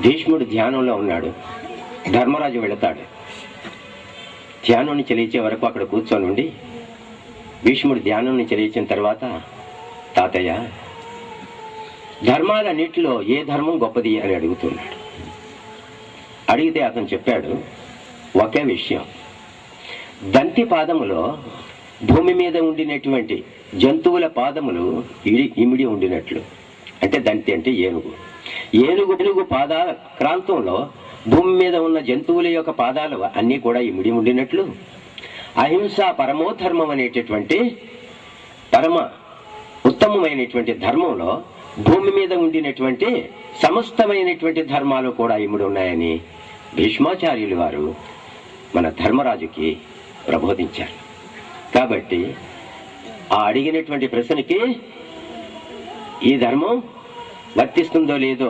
భీష్ముడు ధ్యానంలో ఉన్నాడు. ధర్మరాజు వెళతాడు. ధ్యానాన్ని చెలించే వరకు అక్కడ కూర్చొని ఉండి భీష్ముడు ధ్యానాన్ని చెలించిన తర్వాత తాతయ్య ధర్మాలన్నిటిలో ఏ ధర్మం గొప్పది అని అడుగుతున్నాడు. అడిగితే అతను చెప్పాడు ఒకే విషయం. దంతి పాదములో భూమి మీద ఉండినటువంటి జంతువుల పాదములు ఇడి ఇమిడి ఉండినట్లు. అంటే దంతి అంటే ఏనుగు. ఏనుగు ఏనుగు పాదాల క్రాంతంలో భూమి మీద ఉన్న జంతువుల యొక్క పాదాలు అన్నీ కూడా ఇమిడి ఉండినట్లు అహింస పరమోధర్మం అనేటటువంటి పరమ ఉత్తమమైనటువంటి ధర్మంలో భూమి మీద ఉండినటువంటి సమస్తమైనటువంటి ధర్మాలు కూడా ఇమిడి ఉన్నాయని భీష్మాచార్యులు వారు మన ధర్మరాజుకి ప్రబోధించారు. కాబట్టి ఆ అడిగినటువంటి ప్రశ్నకి ఈ ధర్మం వర్తిస్తుందో లేదో